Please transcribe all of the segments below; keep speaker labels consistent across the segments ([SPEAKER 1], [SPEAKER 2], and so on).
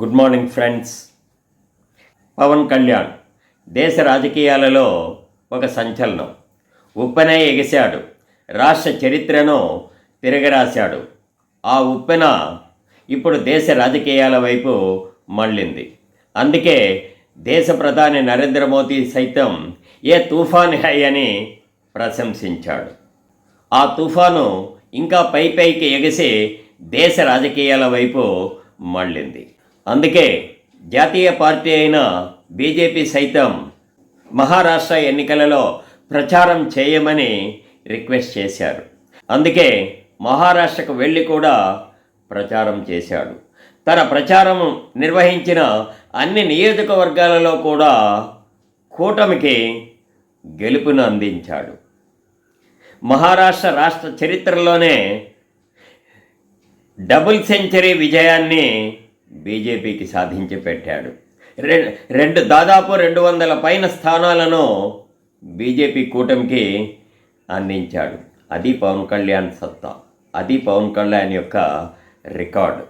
[SPEAKER 1] Good morning friends. Pawan Kalyan దేశ రాజకీయాలలో ఒక సంచలనం. ఉప్పెనే ఎగిశాడు. రాష్ట్ర చరిత్రను తిరగరాశాడు. ఆ ఉప్పెన ఇప్పుడు దేశ రాజకీయాల వైపు మళ్ళింది. అందుకే దేశ ప్రధాని నరేంద్ర మోదీ సైతం ఏ తుఫాన్ హై అని ప్రశంసించాడు. ఆ తుఫాను ఇంకా పై పైకి ఎగిసి దేశ రాజకీయాల వైపు మళ్ళింది. అందుకే జాతీయ పార్టీ అయిన బీజేపీ సైతం మహారాష్ట్ర ఎన్నికలలో ప్రచారం చేయమని రిక్వెస్ట్ చేశారు. అందుకే మహారాష్ట్రకు వెళ్ళి కూడా ప్రచారం చేశాడు. తన ప్రచారం నిర్వహించిన అన్ని నియోజకవర్గాలలో కూడా కూటమికి గెలుపును అందించాడు. మహారాష్ట్ర రాష్ట్ర చరిత్రలోనే డబుల్ సెంచరీ విజయాన్ని బీజేపీకి సాధించి పెట్టాడు. రె- రెండు దాదాపు రెండు వందల పైన స్థానాలను బీజేపీ కూటమికి అందించాడు. అది పవన్ కళ్యాణ్ సత్తా. అది పవన్ కళ్యాణ్ యొక్క రికార్డు.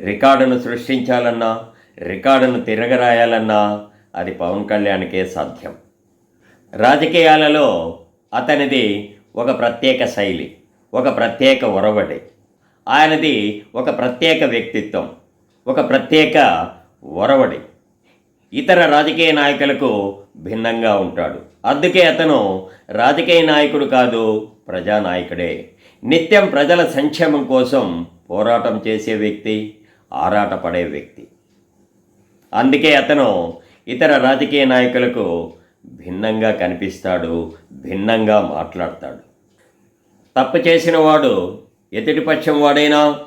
[SPEAKER 1] రికార్డును సృష్టించాలన్నా రికార్డును తిరగరాయాలన్నా అది పవన్ కళ్యాణ్కే సాధ్యం. రాజకీయాలలో అతనిది ఒక ప్రత్యేక శైలి ఒక ప్రత్యేక ఒరవడి. ఆయనది ఒక ప్రత్యేక వ్యక్తిత్వం ఒక ప్రత్యేక ఒరవడి. ఇతర రాజకీయ నాయకులకు భిన్నంగా ఉంటాడు. అందుకే అతను రాజకీయ నాయకుడు కాదు ప్రజానాయకుడే. నిత్యం ప్రజల సంక్షేమం కోసం పోరాటం చేసే వ్యక్తి ఆరాటపడే వ్యక్తి. అందుకే అతను ఇతర రాజకీయ నాయకులకు భిన్నంగా కనిపిస్తాడు భిన్నంగా మాట్లాడతాడు. తప్పు చేసిన వాడు ఎదుటి పక్షం వాడైనా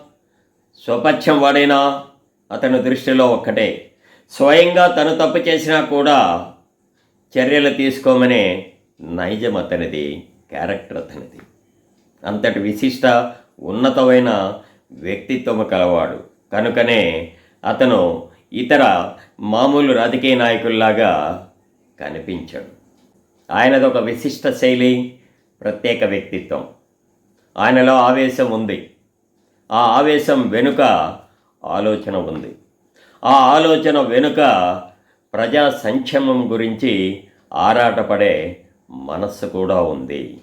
[SPEAKER 1] స్వపక్షం వాడైనా అతని దృష్టిలో ఒక్కటే. స్వయంగా తను తప్పు చేసినా కూడా చర్యలు తీసుకోమనే నైజం అతనిది క్యారెక్టర్ అతనిది. అంతటి విశిష్ట ఉన్నతమైన వ్యక్తిత్వం కలవాడు. కనుకనే అతను ఇతర మామూలు రాజకీయ నాయకుల్లాగా కనిపించాడు. ఆయనది ఒక విశిష్ట శైలి ప్రత్యేక వ్యక్తిత్వం. ఆయనలో ఆవేశం ఉంది. ఆ ఆవేశం వెనుక ఆలోచన ఉంది. ఆ ఆలోచన వెనుక ప్రజా సంక్షేమం గురించి ఆరాటపడే మనస్సు కూడా ఉంది.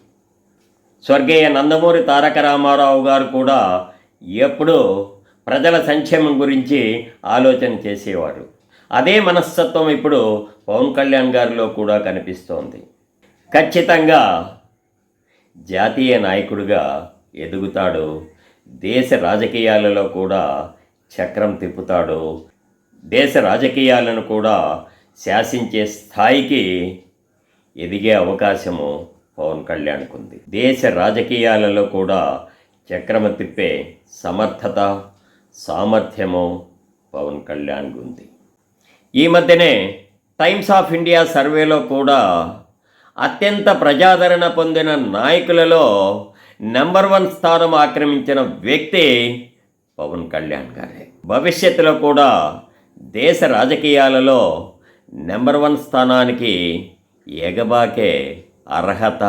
[SPEAKER 1] స్వర్గీయ నందమూరి తారక రామారావు గారు కూడా ఎప్పుడూ ప్రజల సంక్షేమం గురించి ఆలోచన చేసేవారు. అదే మనస్తత్వం ఇప్పుడు పవన్ కళ్యాణ్ గారిలో కూడా కనిపిస్తోంది. ఖచ్చితంగా జాతీయ నాయకుడిగా ఎదుగుతాడు. దేశ రాజకీయాలలో కూడా చక్రం తిప్పుతాడు. దేశ రాజకీయాలను కూడా శాసించే స్థాయికి ఎదిగే అవకాశము పవన్ కళ్యాణ్కు ఉంది దేశ రాజకీయాలలో కూడా చక్రమ తిప్పే సమర్థత సామర్థ్యము పవన్ కళ్యాణ్కు ఉంది ఈ మధ్యనే టైమ్స్ ఆఫ్ ఇండియా సర్వేలో కూడా అత్యంత ప్రజాదరణ పొందిన నాయకులలో నెంబర్ వన్ స్థానం ఆక్రమించిన వ్యక్తి పవన్ కళ్యాణ్ గారే. భవిష్యత్తులో కూడా దేశ రాజకీయాలలో నెంబర్ వన్ స్థానానికి ఎగబాకే అర్హత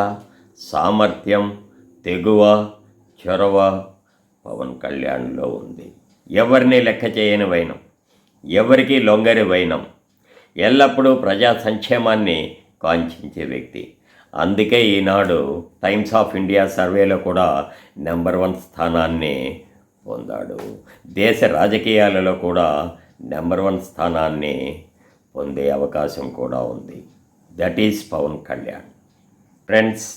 [SPEAKER 1] సామర్థ్యం తెగువ చొరవ పవన్ కళ్యాణ్లో ఉంది. ఎవరిని లెక్క చేయని వైనం ఎవరికి లొంగరి వైనం ఎల్లప్పుడూ ప్రజా సంక్షేమాన్ని కాంక్షించే వ్యక్తి. అందుకే ఈనాడు టైమ్స్ ఆఫ్ ఇండియా సర్వేలో కూడా నెంబర్ వన్ స్థానాన్ని పొందాడు. దేశ రాజకీయాలలో కూడా నెంబర్ వన్ స్థానాన్ని పొందే అవకాశం కూడా ఉంది. That is Pawan Kalyan. Friends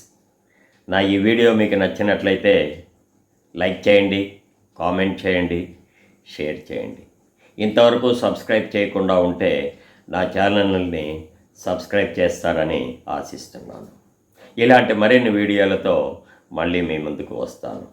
[SPEAKER 1] నా ఈ వీడియో మీకు నచ్చినట్లయితే లైక్ చేయండి కామెంట్ చేయండి షేర్ చేయండి. ఇంతవరకు సబ్స్క్రైబ్ చేయకుండా ఉంటే నా ఛానల్ని సబ్స్క్రైబ్ చేస్తారని ఆశిస్తున్నాను. ఇలాంటి మరిన్ని వీడియోలతో మళ్ళీ మీ ముందుకు వస్తాను.